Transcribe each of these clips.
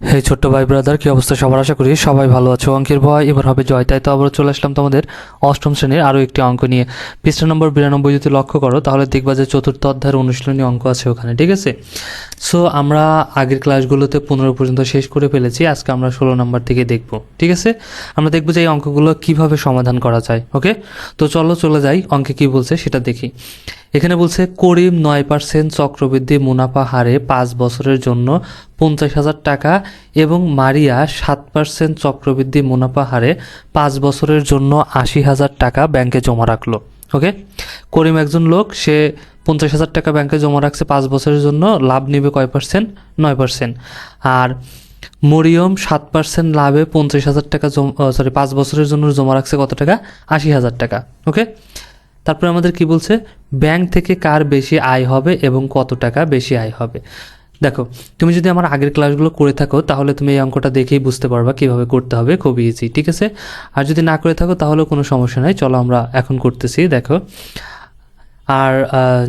হে ছোট্ট ভাই ব্রাদার কি অবস্থা? সবার আশা করি সবাই ভালো আছো। অঙ্কের ভয়, এবার হবে জয়। তাই তো আবার চলে আসলাম তোমাদের অষ্টম শ্রেণির আরও একটি অঙ্ক নিয়ে। পৃষ্ঠা নম্বর বিরানব্বই যদি লক্ষ্য করো, তাহলে দেখবা যে চতুর্থ অধ্যায়ের অনুশীলনী অঙ্ক আছে ওখানে, ঠিক আছে? সো আমরা আগের ক্লাসগুলোতে পনেরো পর্যন্ত শেষ করে ফেলেছি। আজকে আমরা ষোলো নম্বর থেকে দেখব, ঠিক আছে? আমরা দেখব যে এই অঙ্কগুলো কীভাবে সমাধান করা যায় ওকে তো চলো চলে যাই, অঙ্কে কি বলছে সেটা দেখি। এখানে বলছে, করিম নয় পার্সেন্ট চক্রবৃদ্ধি মুনাফা হারে পাঁচ বছরের জন্য পঞ্চাশ হাজার টাকা এবং মারিয়া সাত পার্সেন্ট চক্রবৃদ্ধি মুনাফা হারে পাঁচ বছরের জন্য আশি হাজার টাকা ব্যাংকে জমা রাখল। ওকে? করিম একজন লোক, সে পঞ্চাশ হাজার টাকা ব্যাংকে জমা রাখছে পাঁচ বছরের জন্য, লাভ নেবে কয় পার্সেন্ট? নয় পার্সেন্ট। আর মরিয়ম সাত পার্সেন্ট লাভে পঞ্চাশ হাজার টাকা সরি পাঁচ বছরের জন্য জমা রাখছে কত টাকা? আশি হাজার টাকা। ওকে? তারপরে আমাদের কি বলছে? ব্যাংক থেকে কার বেশি আয় হবে এবং কত টাকা বেশি আয় হবে? দেখো, তুমি যদি আমার আগের ক্লাসগুলো করে থাকো, তাহলে তুমি এই অঙ্কটা দেখেই বুঝতে পারবা কীভাবে করতে হবে, খুব ইজি ঠিক আছে? আর যদি না করে থাকো, তাহলেও কোনো সমস্যা নাই, চলো আমরা এখন করতেছি, দেখো। আর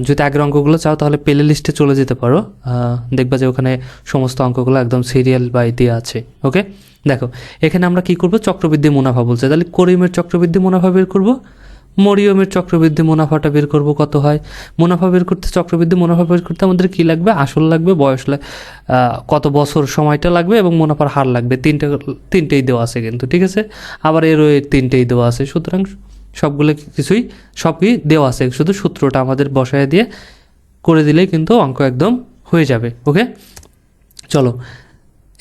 যদি আগের অঙ্কগুলো চাও, তাহলে প্লে লিস্টে চলে যেতে পারো। দেখবা যে ওখানে সমস্ত অঙ্কগুলো একদম সিরিয়াল বাই দিয়ে আছে ওকে দেখো, এখানে আমরা কি করব? চক্রবৃদ্ধি মুনাফা বলছে। তাহলে করিমের চক্রবৃদ্ধি মুনাফা বের করব? মরিয়মের চক্রবৃদ্ধি মুনাফাটা বের করব কত হয়? মুনাফা বের করতে, চক্রবৃদ্ধি মুনাফা বের করতে আমাদের কী লাগবে? আসল লাগবে, বয়স কত বছর সময়টা লাগবে এবং মুনাফার হার লাগবে। তিনটে, তিনটেই দেওয়া আছে কিন্তু, ঠিক আছে? আবার এরও তিনটেই দেওয়া আছে। সুতরাং সবগুলো কিছুই, সবই দেওয়া আছে। শুধু সূত্রটা আমাদের বসায় দিয়ে করে দিলেই কিন্তু অঙ্ক একদম হয়ে যাবে, ওকে? চলো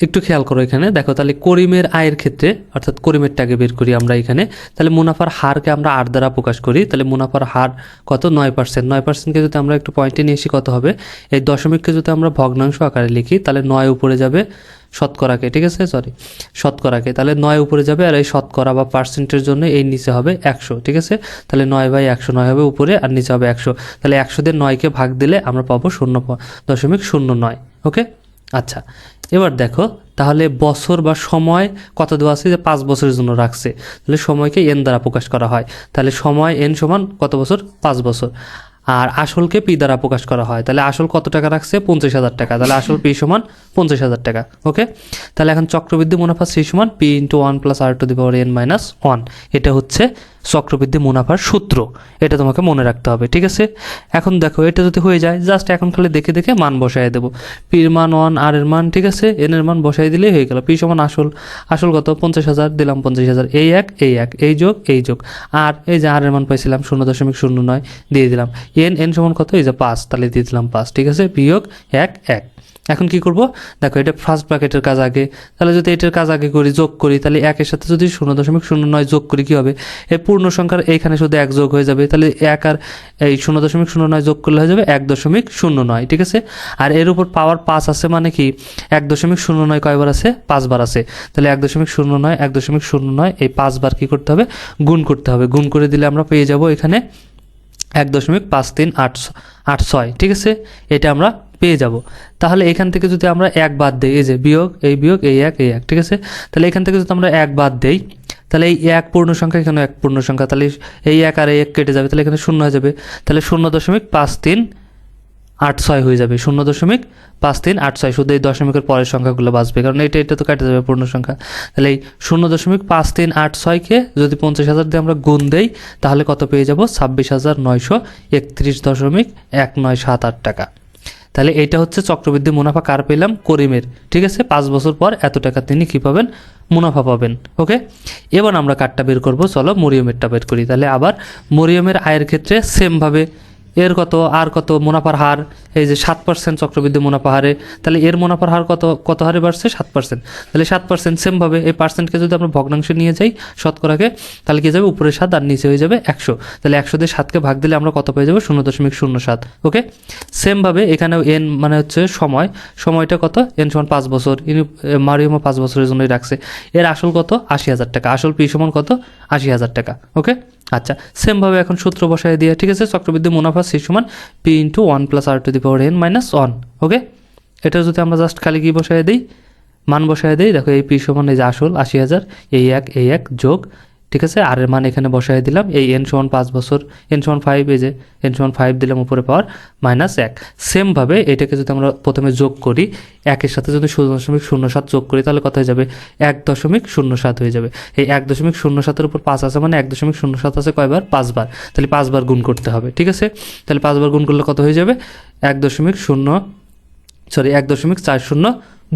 একটু খেয়াল করো এখানে। দেখো, তাহলে করিমের আয়ের ক্ষেত্রে, অর্থাৎ করিমেরটাকে বের করি আমরা এখানে, তাহলে মুনাফার হারকে আমরা আট দ্বারা প্রকাশ করি, তাহলে মুনাফার হার কত? নয় পার্সেন্ট নয় পার্সেন্টকে যদি আমরা একটু পয়েন্টে নিয়ে এসি কত হবে? এই দশমিককে যদি আমরা ভগ্নাংশ আকারে লিখি, তাহলে নয় উপরে যাবে শতকরাকে, ঠিক আছে? সরি শতকরাকে। তাহলে নয় উপরে যাবে, আর এই শতকরা বা পার্সেন্টের জন্য এই নিচে হবে একশো, ঠিক আছে? তাহলে নয় বাই একশো, নয় হবে উপরে, আর নিচে হবে একশো। তাহলে একশো নয়কে ভাগ দিলে আমরা পাবো শূন্য দশমিক শূন্য নয় ওকে আচ্ছা। এবার দেখো, তাহলে বছর বা সময় কত দেওয়া আছে? যে পাঁচ বছরের জন্য রাখছে। তাহলে সময়কে এন দ্বারা প্রকাশ করা হয়। তাহলে সময় এন সমান কত বছর? পাঁচ বছর। আর আসলকে পি দ্বারা প্রকাশ করা হয়। তাহলে আসল কত টাকা রাখছে? পঞ্চাশ হাজার টাকা। তাহলে আসল পি সমান পঞ্চাশ হাজার টাকা। ওকে? তাহলে এখন চক্রবৃদ্ধি মুনাফা সি সমান P into one plus R to the power N minus one এটা হচ্ছে চক্রবৃদ্ধি মুনাফার সূত্র। এটা তোমাকে মনে রাখতে হবে, ঠিক আছে? এখন দেখো, এটা যদি হয়ে যায় জাস্ট এখন খালি দেখে দেখে মান বসায় দেবো। পির মান ওয়ান আর এর মান, ঠিক আছে? এন এর মান বসাই দিলেই হয়ে গেল। পি সমান আসল। আসল কত? পঞ্চাশ হাজার, দিলাম পঞ্চাশ হাজার। এই এক এই এক, এই যোগ এই যোগ। আর এই যে আর এর মান পাইছিলাম শূন্য দশমিক শূন্য নয়, দিয়ে দিলাম। এন এন সমান কত? এই যে পাঁচ, তাহলে দিয়ে দিলাম পাঁচ, ঠিক আছে? বিয়োগ এক এক। এখন কি করব? দেখো, এটা ফার্স্ট ব্র্যাকেটের কাজ আগে। তাহলে যদি এটার কাজ আগে করি, যোগ করি, তাহলে একের সাথে যদি শূন্য দশমিক শূন্য নয় যোগ করি, কী হবে? এই পূর্ণ সংখ্যার এইখানে শুধু এক যোগ হয়ে যাবে। তাহলে এক আর এই শূন্য দশমিক শূন্য নয় যোগ করলে হয়ে যাবে এক দশমিক শূন্য নয়, ঠিক আছে? আর এর উপর পাওয়ার পাঁচ আছে মানে কি? এক দশমিক শূন্য নয় কয়বার আছে? পাঁচবার আছে। তাহলে এক দশমিক শূন্য নয়, এক দশমিক শূন্য নয়, এই পাঁচবার কী করতে হবে? গুণ করতে হবে। গুণ করে দিলে আমরা পেয়ে যাব এখানে এক দশমিক পাঁচ তিন আট আট ছয়, ঠিক আছে? এটা আমরা পেয়ে যাব। তাহলে এখান থেকে যদি আমরা এক বাদ দিই, এই যে বিয়োগ, এই বিয়োগ, এই এক এই এক, ঠিক আছে? তাহলে এখান থেকে যদি আমরা এক বাদ দেই, তাহলে এই এক পূর্ণ সংখ্যা, এখানে এক পূর্ণ সংখ্যা, তাহলে এই এক আর এই এক কেটে যাবে, তাহলে এখানে শূন্য হয়ে যাবে। তাহলে শূন্য দশমিক পাঁচ তিন আট ছয় হয়ে যাবে, শূন্য দশমিক পাঁচ তিন আট ছয়, শুধু এই দশমিকের পরের সংখ্যাগুলো বাঁচবে, কারণ এটা এটা তো কেটে যাবে পূর্ণ সংখ্যা। তাহলে এই শূন্য দশমিক পাঁচ তিন আট ছয়কে যদি পঞ্চাশ হাজার দিয়ে আমরা গুণ দেই, তাহলে কত পেয়ে যাব? ছাব্বিশ হাজার নয়শো একত্রিশ দশমিক এক নয় সাত আট টাকা। তাহলে এটা হচ্ছে চক্রবৃদ্ধি মুনাফা কার পেলাম? করিমের। ঠিক আছে? পাঁচ বছর পর এত টাকা তিনি কী পাবেন? মুনাফা পাবেন। ওকে? এবার আমরা কার্ডটা বের করব। চলো মরিয়মেরটা বের করি। তাহলে আবার মরিয়মের আয়ের ক্ষেত্রে সেমভাবে এর কত, আর কত মুনাফার হার? এই যে সাত পার্সেন্ট চক্রবৃদ্ধি মুনাফা হারে, তাহলে এর মুনাফার হার কত কত হারে বাড়ছে? সাত পার্সেন্ট তাহলে সাত পার্সেন্ট সেমভাবে এই পার্সেন্টকে যদি আমরা ভগ্নাংশে নিয়ে যাই শতকরাকে, তাহলে কি যাবে? উপরে সাত আর নিচে হয়ে যাবে একশো। তাহলে একশো দিয়ে সাতকে ভাগ দিলে আমরা কত পেয়ে যাব? শূন্য দশমিক শূন্য সাত। ওকে? সেমভাবে এখানেও এন মানে হচ্ছে সময়। সময়টা কত? এন সমান পাঁচ বছর। ইনি মারিয়মও পাঁচ বছরের জন্যই রাখছে। এর আসল কত? আশি হাজার টাকা। আসল পি সমান কত? আশি হাজার টাকা। ওকে? আচ্ছা সেমভাবে এখন সূত্র বসায় দিয়ে, ঠিক আছে? চক্রবৃদ্ধি মুনাফা সি সমান P into one plus R to the power N minus one okay এটা যদি আমরা জাস্ট খালি কি বসায় দিই? মান বসায় দিই, দেখো এই পি সমান এই যে আসল, আশি হাজার, এই এক এই এক যোগ ঠিক আছে? আর এর মান এখানে বসাই দিলাম। এই এন সমান পাঁচ বছর এন সমান ফাইভ এই যে এন সমান ফাইভ দিলাম উপরে পাওয়ার মাইনাস এক। সেমভাবে এটাকে যদি আমরা প্রথমে যোগ করি, একের সাথে যদি শূন্য দশমিক শূন্য সাত যোগ করি, তাহলে কত হয়ে যাবে? এক দশমিক শূন্য সাত হয়ে যাবে। এই এক দশমিক শূন্য সাতের উপর পাঁচ আছে মানে এক দশমিক শূন্য সাত আছে কয়বার? পাঁচবার। তাহলে পাঁচবার গুণ করতে হবে, ঠিক আছে? তাহলে পাঁচবার গুণ করলে কত হয়ে যাবে? এক দশমিক শূন্য সরি এক দশমিক চার শূন্য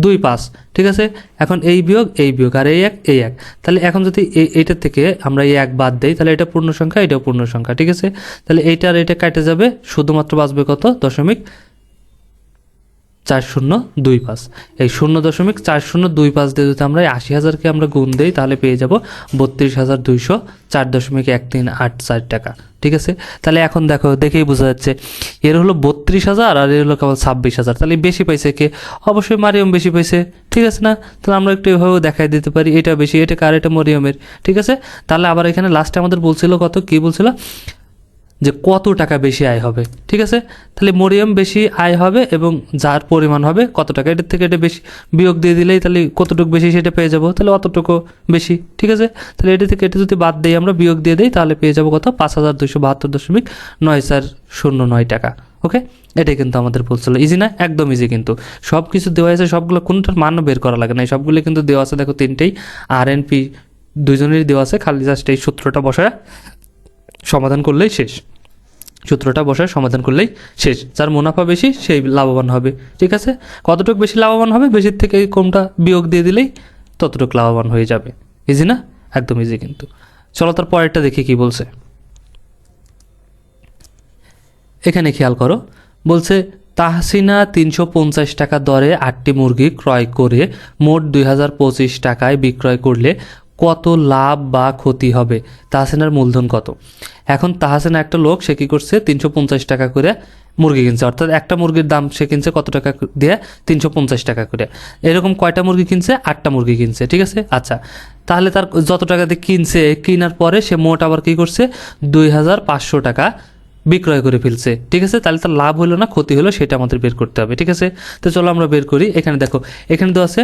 দুই পাঁচ, ঠিক আছে? এখন এই বিয়োগ এই বিয়োগ, আর এই এক এই এক। তাহলে এখন যদি এই, এইটার থেকে আমরা এই এক বাদ দেই, তাহলে এটা পূর্ণ সংখ্যা, এটাও পূর্ণ সংখ্যা, ঠিক আছে? তাহলে এইটা আর এটা কাটে যাবে, শুধুমাত্র বাঁচবে কত? দশমিক চার শূন্য দুই পাঁচ। এই শূন্য দশমিক চার শূন্য দুই পাঁচ দিয়ে যদি আমরা আশি হাজারকে আমরা গুণ দিই, তাহলে পেয়ে যাব বত্রিশ হাজার দুইশো চার দশমিক এক তিন আট চার টাকা, ঠিক আছে? তাহলে এখন দেখো, দেখেই বোঝা যাচ্ছে এর হলো বত্রিশ হাজার আর এর হলো কেবল ছাব্বিশ হাজার। তাহলে বেশি পাইছে কে? অবশ্যই মারিয়ম বেশি পাইছে। ঠিক আছে না? তাহলে আমরা একটু এভাবেও দেখাই দিতে পারি। এটা বেশি, এটা কার? এটা মরিয়মের। ঠিক আছে? তাহলে আবার এখানে লাস্টে আমাদের বলছিল কত? কি বলছিল? যে কত টাকা বেশি আয় হবে, ঠিক আছে? তাহলে মরিয়ম বেশি আয় হবে এবং যার পরিমাণ হবে, কত টাকা? এটার থেকে এটা বেশি বিয়োগ দিয়ে দিলেই তাহলে কতটুকু বেশি সেটা পেয়ে যাব? তাহলে অতটুকু বেশি, ঠিক আছে? তাহলে এটা থেকে এটা যদি বাদ দিই আমরা বিয়োগ দিয়ে দিই, তাহলে পেয়ে যাব কত? পাঁচ হাজার দুশো বাহাত্তর দশমিক নয় চার শূন্য নয় টাকা, ওকে? এটাই কিন্তু আমাদের বলছিল ইজি না? একদম ইজি কিন্তু। সব কিছু দেওয়া আছে, সবগুলো কোনটার মানও বের করা লাগে না। সবগুলো কিন্তু দেওয়া আছে, দেখো তিনটেই। আর এন পি দুজনেরই দেওয়া আছে, খালি জাস্ট এই সূত্রটা বসায়। সমাধান করলেই শেষ। সূত্রটা বসায় সমাধান করলেই শেষ। যার মুনাফা বেশি, সেই লাভবান হবে। ঠিক আছে? কতটুকু বেশি লাভবান হবে? বেশির থেকে কমটা বিয়োগ দিয়ে দিলেই ততটুকু লাভবান হয়ে যাবে। ইজি না? একদম ইজি কিন্তু। চলো তার পরেরটা দেখি কি বলছে। এখানে খেয়াল করো। বলছে, তাহসিনা তিনশো পঞ্চাশ টাকা দরে আটটি মুরগি ক্রয় করে মোট দুই হাজার পঁচিশ টাকায় বিক্রয় করলে কত লাভ বা ক্ষতি হবে? তাহসিনার মূলধন কত? এখন তাহসিনা একটা লোক, সে কী করছে? তিনশো পঞ্চাশ টাকা করে মুরগি কিনছে। অর্থাৎ একটা মুরগির দাম সে কিনছে কত টাকা দিয়ে? তিনশো পঞ্চাশ টাকা করে। এরকম কয়টা মুরগি কিনছে? আটটা মুরগি কিনছে, ঠিক আছে? আচ্ছা তাহলে তার যত টাকা দিয়ে কিনছে, কেনার পরে সে মোট আবার কী করছে? দুই হাজার পাঁচশো টাকা বিক্রয় করে ফেলছে। ঠিক আছে? তাহলে তার লাভ হলো না, ক্ষতি হলো, সেটা আমাদের বের করতে হবে। ঠিক আছে? তো চলো আমরা বের করি। এখানে দেখো, এখানে তো আছে,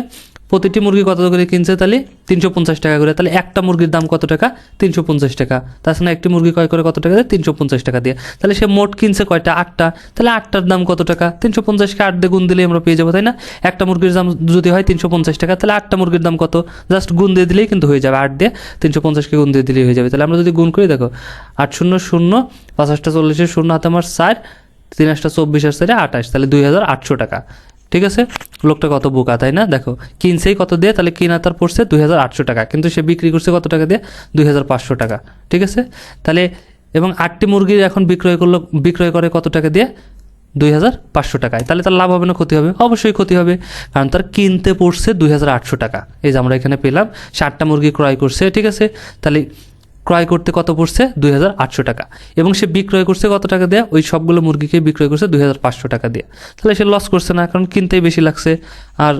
প্রতিটি মুরগি কত করে কিনছে তাহলে? তিনশো পঞ্চাশ টাকা করে। তাহলে একটা মুরগির দাম কত টাকা? তিনশো পঞ্চাশ টাকা। তাছাড়া একটি মুরগি ক্রয় করে কত টাকা দিয়ে? তিনশো পঞ্চাশ টাকা দিয়ে। তাহলে সে মোট কিনছে কয়টা? আটটা। তাহলে আটটার দাম কত টাকা? তিনশো পঞ্চাশকে আট দিয়ে গুণ দিলেই আমরা পেয়ে যাব, তাই না? একটা মুরগির দাম যদি হয় তিনশো পঞ্চাশ টাকা, তাহলে আটটা মুরগির দাম কত? জাস্ট গুণ দিয়ে দিলেই কিন্তু হয়ে যাবে, আট দিয়ে। তিনশো পঞ্চাশকে গুণ দিয়ে দিলেই হয়ে যাবে। তাহলে আমরা যদি গুণ করি, দেখো, আট শূন্য শূন্য পাঁচ আটটা চল্লিশের শূন্য হাতে আমার চার, তিন আটটা চব্বিশ আর আঠাশ, তাহলে দুই হাজার আটশো টাকা। ঠিক আছে? লোকটা কত বোকা, তাই না? দেখো, কিনছেই কত দিয়ে, তাহলে কিনা তার পড়ছে দুই হাজার আটশো টাকা, কিন্তু সে বিক্রি করছে কত টাকা দিয়ে? দুই হাজার পাঁচশো টাকা। ঠিক আছে? তাহলে, এবং আটটি মুরগির এখন বিক্রয় করল, বিক্রয় করে কত টাকা দিয়ে? দুই হাজার পাঁচশো টাকায়। তাহলে তার লাভ হবে না, ক্ষতি হবে? অবশ্যই ক্ষতি হবে, কারণ তার কিনতে পড়ছে দুই হাজার আটশো টাকা। এই যে আমরা এখানে পেলাম, ষাটটা মুরগি ক্রয় করছে, ঠিক আছে? তাহলে ক্রয় করতে কত পড়ছে? দুই হাজার আটশো টাকা। এবং সে বিক্রয় করছে কত টাকা দেয়া? ওই সবগুলো মুরগিকে বিক্রয় করছে দুই হাজার পাঁচশো টাকা দিয়ে। তাহলে সে লস করছে না, কারণ কিনতেই বেশি লাগছে, আর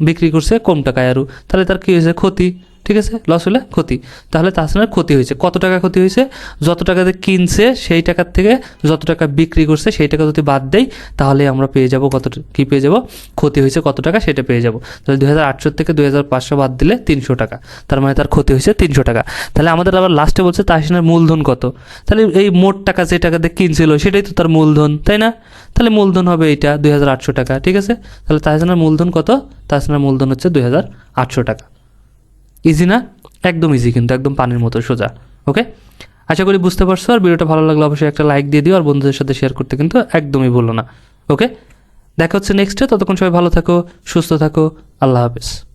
বিক্রি করছে কম টাকায় আরও। তাহলে তার কী হয়েছে? ক্ষতি। ঠিক আছে? লস হলে ক্ষতি। তাহলে তাহসানের ক্ষতি হয়েছে। কত টাকা ক্ষতি হয়েছে? যত টাকাতে কিনছে, সেই টাকার থেকে যত টাকা বিক্রি করছে, সেই টাকা যদি বাদ দেয় তাহলে আমরা পেয়ে যাব কত কী পেয়ে যাব? ক্ষতি হয়েছে কত টাকা, সেটা পেয়ে যাব। তাহলে দুই হাজার আটশো থেকে দুই হাজার পাঁচশো বাদ দিলে তিনশো টাকা। তার মানে তার ক্ষতি হয়েছে তিনশো টাকা। তাহলে আমাদের আবার লাস্টে বলছে তাহসিনের মূলধন কত? তাহলে এই মোট টাকা যে টাকা দিয়ে কিনছিল, সেটাই তো তার মূলধন, তাই না? তাহলে মূলধন হবে এইটা দুই হাজার আটশো টাকা, ঠিক আছে? তাহলে তাহসিনের মূলধন কত? তাহসিনের মূলধন হচ্ছে দুই হাজার আটশো টাকা। ইজি না? একদম ইজি কিন্তু, একদম পানির মতো, সোজা ওকে আশা করি বুঝতে পারছ, আর ভিডিওটা ভালো লাগলে অবশ্যই একটা লাইক দিয়ে দিও, আর বন্ধুদের সাথে শেয়ার করতে কিন্তু একদমই ভুলো না ওকে দেখা হচ্ছে নেক্সটে ততক্ষণ সবাই ভালো থাকো, সুস্থ থাকো, আল্লাহ হাফেজ।